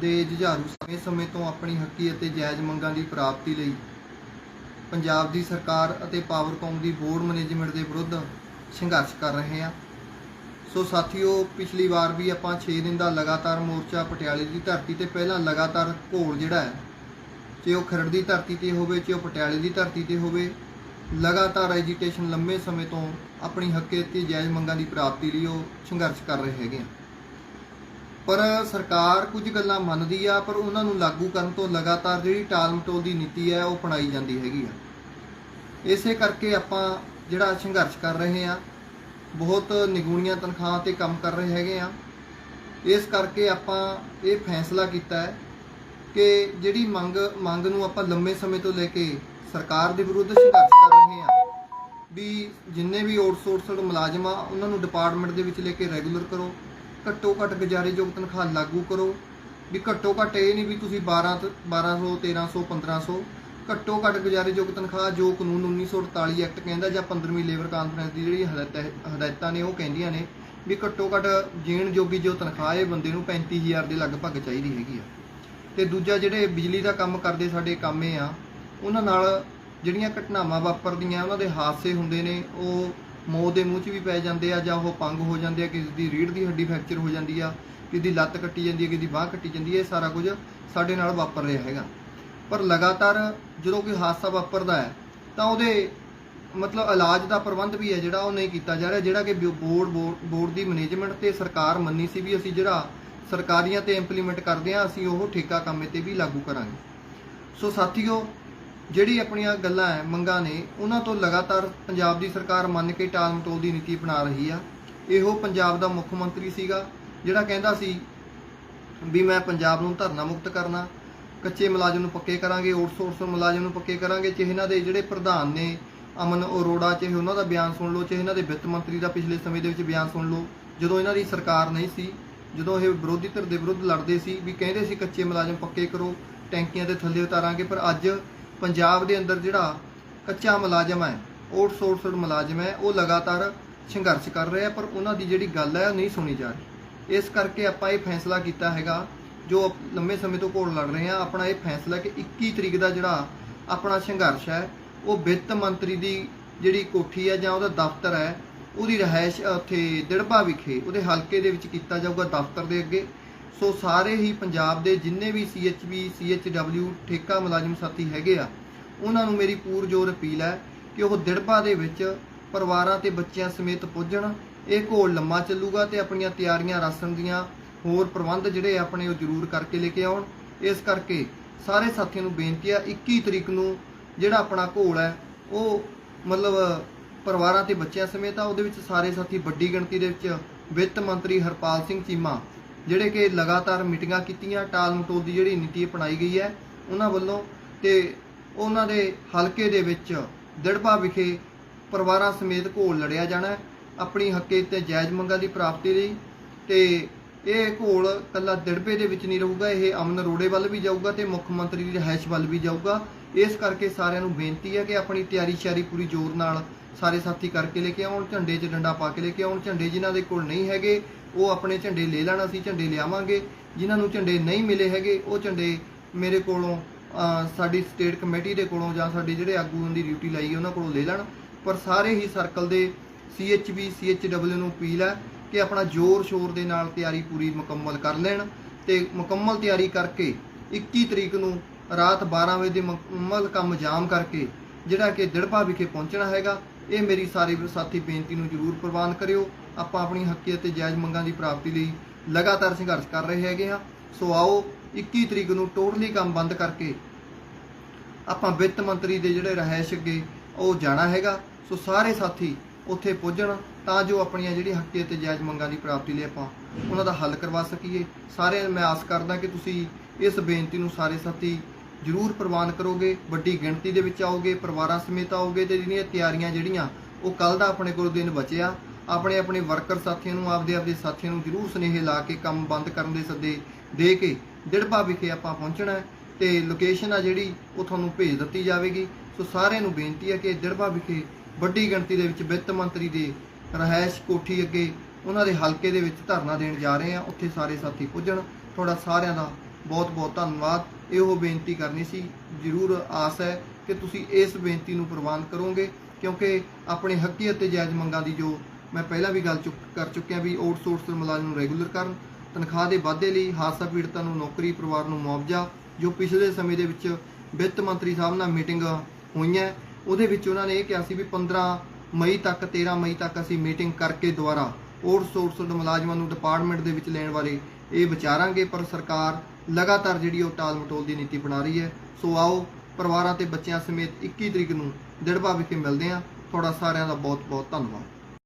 ਦੇ ਜੁਝਾਰੂ ਸਮੇਂ ਸਮੇਂ ਤੋਂ ਆਪਣੀ ਹੱਕੀ ਅਤੇ ਜਾਇਜ਼ ਮੰਗਾਂ ਦੀ ਪ੍ਰਾਪਤੀ ਲਈ ਪੰਜਾਬ ਦੀ ਸਰਕਾਰ ਅਤੇ ਪਾਵਰਕੌਮ ਦੀ ਬੋਰਡ ਮੈਨੇਜਮੈਂਟ ਦੇ ਵਿਰੁੱਧ ਸੰਘਰਸ਼ ਕਰ ਰਹੇ ਹਾਂ। ਸੋ ਸਾਥੀਓ, ਪਿਛਲੀ ਵਾਰ ਵੀ ਆਪਾਂ 6 ਦਿਨ ਦਾ ਲਗਾਤਾਰ ਮੋਰਚਾ ਪਟਿਆਲੇ ਦੀ ਧਰਤੀ ਤੇ ਪਹਿਲਾਂ ਲਗਾਤਾਰ ਘੋਲ ਜਿਹੜਾ ਹੈ ਚਾਹੇ ਉਹ ਖਰੜ ਦੀ ਧਰਤੀ ਤੇ ਹੋਵੇ ਚਾਹੇ ਉਹ ਪਟਿਆਲੇ ਦੀ ਧਰਤੀ ਤੇ ਹੋਵੇ, ਲਗਾਤਾਰ ਐਜੀਟੇਸ਼ਨ ਲੰਮੇ ਸਮੇਂ ਤੋਂ ਆਪਣੀ ਹੱਕੇ ਤੇ ਜਾਇਜ਼ ਮੰਗਾਂ ਦੀ ਪ੍ਰਾਪਤੀ ਲਈ ਉਹ ਸੰਘਰਸ਼ ਕਰ ਰਹੇ ਹੈਗੇ ਆ ਪਰ ਸਰਕਾਰ ਕੁਝ ਗੱਲਾਂ ਮੰਨਦੀ ਆ, ਪਰ ਉਹਨਾਂ ਨੂੰ ਲਾਗੂ ਕਰਨ ਤੋਂ ਲਗਾਤਾਰ ਜਿਹੜੀ ਟਾਲ ਮਟੋਲ ਦੀ ਨੀਤੀ ਹੈ, ਉਹ ਅਪਣਾਈ ਜਾਂਦੀ ਹੈਗੀ ਆ। ਇਸੇ ਕਰਕੇ ਆਪਾਂ ਜਿਹੜਾ ਸੰਘਰਸ਼ ਕਰ ਰਹੇ ਆ, ਬਹੁਤ ਨਿਗੂਣੀਆਂ ਤਨਖਾਹਾਂ ਤੇ ਕੰਮ ਕਰ ਰਹੇ ਹੈਗੇ ਆ। ਇਸ ਕਰਕੇ ਆਪਾਂ ਇਹ ਫੈਸਲਾ ਕੀਤਾ ਹੈ ਕਿ ਜਿਹੜੀ ਮੰਗ ਮੰਗ ਨੂੰ ਆਪਾਂ ਲੰਮੇ ਸਮੇਂ ਤੋਂ ਲੈ ਕੇ ਸਰਕਾਰ ਦੇ ਵਿਰੁੱਧ ਸੰਘਰਸ਼ ਕਰ ਰਹੇ ਆ, ਵੀ ਜਿੰਨੇ ਵੀ ਆਊਟਸੋਰਸਡ ਮੁਲਾਜ਼ਮ ਆ ਉਹਨਾਂ ਨੂੰ ਡਿਪਾਰਟਮੈਂਟ ਦੇ ਵਿੱਚ ਲੈ ਕੇ ਰੈਗੂਲਰ ਕਰੋ। ਘੱਟੋ ਘੱਟ ਗੁਜ਼ਾਰੇਯੋਗ ਤਨਖਾਹ ਲਾਗੂ ਕਰੋ। ਵੀ ਘੱਟੋ ਘੱਟ ਇਹ ਨਹੀਂ ਵੀ ਤੁਸੀਂ 12 ਤੋਂ 1200 1300 1500 ਘੱਟੋ ਘੱਟ ਗੁਜ਼ਾਰੇਯੋਗ ਤਨਖਾਹ ਜੋ ਕਾਨੂੰਨ 1948 ਐਕਟ ਕਹਿੰਦਾ ਜਾਂ 15ਵੀਂ ਲੇਬਰ ਕਾਨਫਰੰਸ ਦੀ ਜਿਹੜੀ ਹਦਾਇਤਾਂ ਹਦਾਇਤਾਂ ਨੇ ਉਹ ਕਹਿੰਦੀਆਂ ਨੇ ਵੀ ਘੱਟੋ ਘੱਟ ਜੀਣ ਜੋਗੀ ਜੋ ਤਨਖਾਹ ਇਹ ਬੰਦੇ ਨੂੰ 35000 ਦੇ ਲਗਭਗ ਚਾਹੀਦੀ ਹੈਗੀ ਆ। ਤੇ ਦੂਜਾ ਜਿਹੜੇ ਬਿਜਲੀ ਦਾ ਕੰਮ ਕਰਦੇ ਸਾਡੇ ਕਾਮੇ ਆ, ਉਹਨਾਂ ਨਾਲ ਜਿਹੜੀਆਂ ਘਟਨਾਵਾਂ ਵਾਪਰਦੀਆਂ, ਉਹਨਾਂ ਦੇ ਹਾਦਸੇ ਹੁੰਦੇ ਨੇ, ਉਹ ਮੌਤ ਦੇ ਮੂੰਹ 'ਚ ਵੀ ਪੈ ਜਾਂਦੇ ਆ ਜਾਂ ਉਹ ਪੰਗ ਹੋ ਜਾਂਦੇ ਆ, ਕਿਸੇ ਦੀ ਰੀੜ੍ਹ ਦੀ ਹੱਡੀ ਫ੍ਰੈਕਚਰ ਹੋ ਜਾਂਦੀ ਆ, ਕਿਸੇ ਦੀ ਲੱਤ ਕੱਟੀ ਜਾਂਦੀ ਹੈ ਕਿਸੇ ਦੀ ਬਾਹ ਕੱਟੀ ਜਾਂਦੀ ਹੈ ਇਹ ਸਾਰਾ ਕੁਝ ਸਾਡੇ ਨਾਲ ਵਾਪਰ ਰਿਹਾ ਹੈਗਾ। ਪਰ ਲਗਾਤਾਰ ਜਦੋਂ ਕੋਈ ਹਾਦਸਾ ਵਾਪਰਦਾ ਹੈ, ਤਾਂ ਉਹਦੇ ਮਤਲਬ ਇਲਾਜ ਦਾ ਪ੍ਰਬੰਧ ਵੀ ਹੈ ਜਿਹੜਾ ਉਹ ਨਹੀਂ ਕੀਤਾ ਜਾ ਰਿਹਾ, ਜਿਹੜਾ ਕਿ ਬੋਰਡ ਬੋਰਡ ਦੀ ਮੈਨੇਜਮੈਂਟ ਤੇ ਸਰਕਾਰ ਮੰਨੀ ਸੀ ਵੀ ਅਸੀਂ ਜਿਹੜਾ ਸਰਕਾਰੀਆਂ ਤੇ ਇੰਪਲੀਮੈਂਟ ਕਰਦੇ ਆ, ਅਸੀਂ ਉਹ ਠੇਕਾ ਕੰਮੇ ਤੇ ਵੀ ਲਾਗੂ ਕਰਾਂਗੇ। ਸੋ ਸਾਥੀਓ ਜਿਹੜੀ ਆਪਣੀਆਂ ਗੱਲਾਂ ਹੈ, ਮੰਗਾਂ ਨੇ, ਉਹਨਾਂ ਤੋਂ ਲਗਾਤਾਰ ਪੰਜਾਬ ਦੀ ਸਰਕਾਰ ਮੰਨ ਕੇ ਟਾਲ ਮਟੋਲ ਦੀ ਨੀਤੀ ਅਪਣਾ ਰਹੀ ਆ। ਇਹੋ ਪੰਜਾਬ ਦਾ ਮੁੱਖ ਮੰਤਰੀ ਸੀਗਾ, ਜਿਹੜਾ ਕਹਿੰਦਾ ਸੀ ਵੀ ਮੈਂ ਪੰਜਾਬ ਨੂੰ ਧਰਨਾ ਮੁਕਤ ਕਰਨਾ, ਕੱਚੇ ਮੁਲਾਜ਼ਮ ਨੂੰ ਪੱਕੇ ਕਰਾਂਗੇ ਆਊਟਸੋਰਸ ਮੁਲਾਜ਼ਮ ਨੂੰ ਪੱਕੇ ਕਰਾਂਗੇ, ਚਾਹੇ ਇਹਨਾਂ ਦੇ ਜਿਹੜੇ ਪ੍ਰਧਾਨ ਨੇ, ਅਮਨ ਅਰੋੜਾ, ਚਾਹੇ ਉਹਨਾਂ ਦਾ ਬਿਆਨ ਸੁਣ ਲਓ, ਚਾਹੇ ਇਹਨਾਂ ਦੇ ਵਿੱਤ ਮੰਤਰੀ ਦਾ ਪਿਛਲੇ ਸਮੇਂ ਦੇ ਵਿੱਚ ਬਿਆਨ ਸੁਣ ਲਓ, ਜਦੋਂ ਇਹਨਾਂ ਦੀ ਸਰਕਾਰ ਨਹੀਂ ਸੀ, ਜਦੋਂ ਇਹ ਵਿਰੋਧੀ ਧਿਰ ਦੇ ਵਿਰੁੱਧ ਲੜਦੇ ਸੀ, ਵੀ ਕਹਿੰਦੇ ਸੀ ਕੱਚੇ ਮੁਲਾਜ਼ਮ ਪੱਕੇ ਕਰੋ, ਟੈਂਕੀਆਂ ਦੇ ਥੱਲੇ ਉਤਾਰਾਂਗੇ, ਪਰ ਅੱਜ ਪੰਜਾਬ ਦੇ ਅੰਦਰ ਜਿਹੜਾ ਕੱਚਾ ਮੁਲਾਜ਼ਮ ਹੈ ਆਊਟਸੋਰਸਡ ਮੁਲਾਜ਼ਮ ਹੈ, ਉਹ ਲਗਾਤਾਰ ਸੰਘਰਸ਼ ਕਰ ਰਿਹਾ ਪਰ ਉਹਨਾਂ ਦੀ ਜਿਹੜੀ ਗੱਲ ਹੈ ਉਹ ਨਹੀਂ ਸੁਣੀ ਜਾ ਰਹੀ। ਇਸ ਕਰਕੇ ਆਪਾਂ ਇਹ ਫੈਸਲਾ ਕੀਤਾ ਹੈਗਾ, ਜੋ ਲੰਮੇ ਸਮੇਂ ਤੋਂ ਘੋੜ ਲੜ ਰਹੇ ਆ ਆਪਣਾ ਇਹ ਫੈਸਲਾ ਕਿ 21 ਤਰੀਕ ਦਾ ਜਿਹੜਾ ਆਪਣਾ ਸੰਘਰਸ਼ ਹੈ, ਉਹ ਵਿੱਤ ਮੰਤਰੀ ਦੀ ਜਿਹੜੀ ਕੋਠੀ ਹੈ ਜਾਂ ਉਹਦਾ ਦਫ਼ਤਰ ਹੈ, ਉਹਦੀ ਰਹਿائش ਉੱਥੇ ਦਿੜਬਾ ਵਿਖੇ, ਉਹਦੇ ਹਲਕੇ ਦੇ ਵਿੱਚ ਕੀਤਾ ਜਾਊਗਾ ਦਫ਼ਤਰ ਦੇ ਅੱਗੇ। ਸੋ ਸਾਰੇ ਹੀ ਪੰਜਾਬ ਦੇ ਜਿੰਨੇ ਵੀ CHB CHW ਠੇਕਾ ਮੁਲਾਜ਼ਮ ਸਾਥੀ ਹੈਗੇ ਆ, ਉਹਨਾਂ ਨੂੰ ਮੇਰੀ ਪੂਰਜੋਰ ਅਪੀਲ ਹੈ ਕਿ ਉਹ ਦਿੜਬਾ ਦੇ ਵਿੱਚ ਪਰਿਵਾਰਾਂ ਤੇ ਬੱਚਿਆਂ ਸਮੇਤ ਪੁੱਜਣ, ਇਹ ਘੋਲ ਲੰਮਾ ਚੱਲੂਗਾ ਤੇ ਆਪਣੀਆਂ ਤਿਆਰੀਆਂ ਰਾਸ਼ਨ ਦੀਆਂ ਹੋਰ ਪ੍ਰਬੰਧ ਜਿਹੜੇ ਆਪਣੇ ਉਹ ਜ਼ਰੂਰ ਕਰਕੇ ਲੈ ਕੇ ਆਉਣ। ਇਸ ਕਰਕੇ ਸਾਰੇ ਸਾਥੀਆਂ ਨੂੰ ਬੇਨਤੀ ਆ 21 ਤਰੀਕ ਨੂੰ ਜਿਹੜਾ ਆਪਣਾ ਘੋਲ ਹੈ, ਉਹ ਮਤਲਬ ਪਰਿਵਾਰਾਂ ਤੇ ਬੱਚਿਆਂ ਸਮੇਤ ਆ, ਉਹਦੇ ਵਿੱਚ ਸਾਰੇ ਸਾਥੀ ਵੱਡੀ ਗਿਣਤੀ ਦੇ ਵਿੱਚ ਵਿੱਤ ਮੰਤਰੀ ਹਰਪਾਲ ਸਿੰਘ ਚੀਮਾ ਜਿਹੜੇ ਕਿ ਲਗਾਤਾਰ ਮੀਟਿੰਗਾਂ ਕੀਤੀਆਂ, ਟਾਲ ਮਟੋਲ ਦੀ ਜਿਹੜੀ ਨੀਤੀ ਅਪਣਾਈ ਗਈ ਹੈ, ਉਹਨਾਂ ਵੱਲੋਂ ਤੇ ਉਹਨਾਂ ਦੇ ਹਲਕੇ ਦੇ ਵਿੱਚ ਦਿੜਪਾ ਵਿਖੇ ਪਰਿਵਾਰਾਂ ਸਮੇਤ ਘੋਲ ਲੜਿਆ ਜਾਣਾ ਆਪਣੀ ਹੱਕੇ ਤੇ ਜਾਇਜ਼ ਮੰਗਾਂ ਦੀ ਪ੍ਰਾਪਤੀ ਲਈ ਤੇ ਇਹ ਘੋਲ ਕੱਲਾ ਦਿੜਬੇ ਦੇ ਵਿੱਚ ਨਹੀਂ ਰਹੂਗਾ, ਇਹ ਅਮਨ ਰੋੜੇ ਵੱਲ ਵੀ ਜਾਊਗਾ ਤੇ ਮੁੱਖ ਮੰਤਰੀ ਦੀ ਰਹਿائش ਵੱਲ ਵੀ ਜਾਊਗਾ। ਇਸ ਕਰਕੇ ਸਾਰਿਆਂ ਨੂੰ ਬੇਨਤੀ ਹੈ ਕਿ ਆਪਣੀ ਤਿਆਰੀ ਸ਼ਿਆਰੀ ਪੂਰੀ ਜ਼ੋਰ ਨਾਲ ਸਾਰੇ ਸਾਥੀ ਕਰਕੇ ਲੈ ਕੇ ਆਉਣ, ਝੰਡੇ 'ਚ ਡੰਡਾ ਪਾ ਕੇ ਲੈ ਕੇ ਆਉਣ। ਝੰਡੇ ਜਿਨ੍ਹਾਂ ਦੇ ਕੋਲ ਨਹੀਂ ਹੈਗੇ ਉਹ ਆਪਣੇ ਝੰਡੇ ਲੈ ਲੈਣ ਅਸੀਂ ਝੰਡੇ ਲਿਆਵਾਂਗੇ। ਜਿਨ੍ਹਾਂ ਨੂੰ ਝੰਡੇ ਨਹੀਂ ਮਿਲੇ ਹੈਗੇ, ਉਹ ਝੰਡੇ ਮੇਰੇ ਕੋਲੋਂ ਸਾਡੀ ਸਟੇਟ ਕਮੇਟੀ ਦੇ ਕੋਲੋਂ ਜਾਂ ਸਾਡੇ ਜਿਹੜੇ ਆਗੂਆਂ ਦੀ ਡਿਊਟੀ ਲਾਈ ਹੈ, ਉਹਨਾਂ ਕੋਲੋਂ ਲੈ ਲੈਣ। ਪਰ ਸਾਰੇ ਹੀ ਸਰਕਲ ਦੇ CHB CHW ਨੂੰ ਅਪੀਲ ਹੈ ਕਿ ਆਪਣਾ ਜ਼ੋਰ ਸ਼ੋਰ ਦੇ ਨਾਲ ਤਿਆਰੀ ਪੂਰੀ ਮੁਕੰਮਲ ਕਰ ਲੈਣ ਤੇ ਮੁਕੰਮਲ ਤਿਆਰੀ ਕਰਕੇ 21 ਤਰੀਕ ਨੂੰ ਰਾਤ 12 ਵਜੇ ਦੇ ਮੁਕੰਮਲ ਕੰਮ ਜਾਮ ਕਰਕੇ ਜਿਹੜਾ ਕਿ ਦਿੜਪਾ ਵਿਖੇ ਪਹੁੰਚਣਾ ਹੈਗਾ ਇਹ ਮੇਰੀ ਸਾਰੇ ਸਾਥੀ ਬੇਨਤੀ ਨੂੰ ਜ਼ਰੂਰ ਪ੍ਰਵਾਨ ਕਰਿਓ। ਆਪਾਂ ਆਪਣੀ ਹੱਕੀ ਅਤੇ ਜਾਇਜ਼ ਮੰਗਾਂ ਦੀ ਪ੍ਰਾਪਤੀ ਲਈ ਲਗਾਤਾਰ ਸੰਘਰਸ਼ ਕਰ ਰਹੇ ਹੈਗੇ ਹਾਂ। ਸੋ ਆਓ 21 ਤਰੀਕ ਨੂੰ ਟੋਟਲੀ ਕੰਮ ਬੰਦ ਕਰਕੇ ਆਪਾਂ ਵਿੱਤ ਮੰਤਰੀ ਦੇ ਜਿਹੜੇ ਰਹਿائش ਅੱਗੇ ਉਹ ਜਾਣਾ ਹੈਗਾ। ਸੋ ਸਾਰੇ ਸਾਥੀ ਉੱਥੇ ਪੁੱਜਣ ਤਾਂ ਜੋ ਆਪਣੀਆਂ ਜਿਹੜੀ ਹੱਕੀ ਅਤੇ ਜਾਇਜ਼ ਮੰਗਾਂ ਦੀ ਪ੍ਰਾਪਤੀ ਲਈ ਆਪਾਂ ਉਹਨਾਂ ਦਾ ਹੱਲ ਕਰਵਾ ਸਕੀਏ। ਸਾਰੇ ਮੈਂ ਆਸ ਕਰਦਾ ਕਿ ਤੁਸੀਂ ਇਸ ਬੇਨਤੀ ਨੂੰ ਸਾਰੇ ਸਾਥੀ ਜ਼ਰੂਰ ਪ੍ਰਵਾਨ ਕਰੋਗੇ, ਵੱਡੀ ਗਿਣਤੀ ਦੇ ਵਿੱਚ ਆਓਗੇ, ਪਰਿਵਾਰਾਂ ਸਮੇਤ ਆਓਗੇ ਤੇ ਜਿਹੜੀਆਂ ਤਿਆਰੀਆਂ ਜਿਹੜੀਆਂ, ਉਹ ਕੱਲ ਦਾ ਆਪਣੇ ਕੋਲ ਦਿਨ ਬਚਿਆ। ਆਪਣੇ ਆਪਣੇ ਵਰਕਰ ਸਾਥੀਆਂ ਨੂੰ, ਆਪਦੇ ਆਪਦੇ ਸਾਥੀਆਂ ਨੂੰ ਜ਼ਰੂਰ ਸੁਨੇਹੇ ਲਾ ਕੇ ਕੰਮ ਬੰਦ ਕਰਨ ਦੇ ਸੱਦੇ ਦੇ ਕੇ ਡਿੜਬਾ ਵਿਖੇ ਆਪਾਂ ਪਹੁੰਚਣਾ ਹੈ ਤੇ ਲੋਕੇਸ਼ਨ ਆ ਜਿਹੜੀ, ਉਹ ਤੁਹਾਨੂੰ ਭੇਜ ਦਿੱਤੀ ਜਾਵੇਗੀ। ਸੋ ਸਾਰਿਆਂ ਨੂੰ ਬੇਨਤੀ ਹੈ ਕਿ ਡਿੜਬਾ ਵਿਖੇ ਵੱਡੀ ਗਿਣਤੀ ਦੇ ਵਿੱਚ ਵਿੱਤ ਮੰਤਰੀ ਦੇ ਰਹਿائش ਕੋਠੀ ਅੱਗੇ ਉਹਨਾਂ ਦੇ ਹਲਕੇ ਦੇ ਵਿੱਚ ਧਰਨਾ ਦੇਣ ਜਾ ਰਹੇ ਆ ਉੱਥੇ ਸਾਰੇ ਸਾਥੀ ਪੁੱਜਣ ਤੁਹਾਡਾ ਸਾਰਿਆਂ ਦਾ ਬਹੁਤ ਬਹੁਤ ਧੰਨਵਾਦ। ਇਹੋ ਬੇਨਤੀ ਕਰਨੀ ਸੀ। ਜ਼ਰੂਰ ਆਸ ਹੈ ਕਿ ਤੁਸੀਂ ਇਸ ਬੇਨਤੀ ਨੂੰ ਪ੍ਰਵਾਨ ਕਰੋਗੇ, ਕਿਉਂਕਿ ਆਪਣੇ ਹੱਕੀ ਅਤੇ ਜਾਇਜ਼ ਮੰਗਾਂ ਦੀ ਜੋ ਮੈਂ ਪਹਿਲਾਂ ਵੀ ਗੱਲ ਚੁੱਕ ਕਰ ਚੁੱਕਿਆ ਵੀ ਆਊਟਸੋਰਸ ਮੁਲਾਜ਼ਮ ਨੂੰ ਰੈਗੂਲਰ ਕਰਨ, ਤਨਖਾਹ ਦੇ ਵਾਧੇ ਲਈ ਹਾਦਸਾ ਪੀੜਤਾਂ ਨੂੰ ਨੌਕਰੀ, ਪਰਿਵਾਰ ਨੂੰ ਮੁਆਵਜ਼ਾ, ਜੋ ਪਿਛਲੇ ਸਮੇਂ ਦੇ ਵਿੱਚ ਵਿੱਤ ਮੰਤਰੀ ਸਾਹਿਬ ਨਾਲ ਮੀਟਿੰਗ ਹੋਈਆਂ, ਉਹਦੇ ਵਿੱਚ ਉਹਨਾਂ ਨੇ ਇਹ ਕਿਹਾ ਸੀ ਵੀ 15 ਮਈ ਤੱਕ 13 ਮਈ ਤੱਕ ਅਸੀਂ ਮੀਟਿੰਗ ਕਰਕੇ ਦੁਬਾਰਾ ਆਊਟਸੋਰਸਡ ਮੁਲਾਜ਼ਮਾਂ ਨੂੰ ਡਿਪਾਰਟਮੈਂਟ ਦੇ ਵਿੱਚ ਲੈਣ ਵਾਲੇ ਇਹ ਵਿਚਾਰਾਂਗੇ, ਪਰ ਸਰਕਾਰ ਲਗਾਤਾਰ ਜਿਹੜੀ ਉਹ ਟਾਲ ਮਟੋਲ ਦੀ ਨੀਤੀ ਬਣਾ ਰਹੀ ਹੈ। ਸੋ ਆਓ, ਪਰਿਵਾਰਾਂ ਤੇ ਬੱਚਿਆਂ ਸਮੇਤ 21 ਤਰੀਕ ਨੂੰ ਦਿੜਬਾ ਵਿਖੇ ਮਿਲਦੇ ਹਾਂ। ਤੁਹਾਡਾ ਸਾਰਿਆਂ ਦਾ ਬਹੁਤ ਬਹੁਤ ਧੰਨਵਾਦ।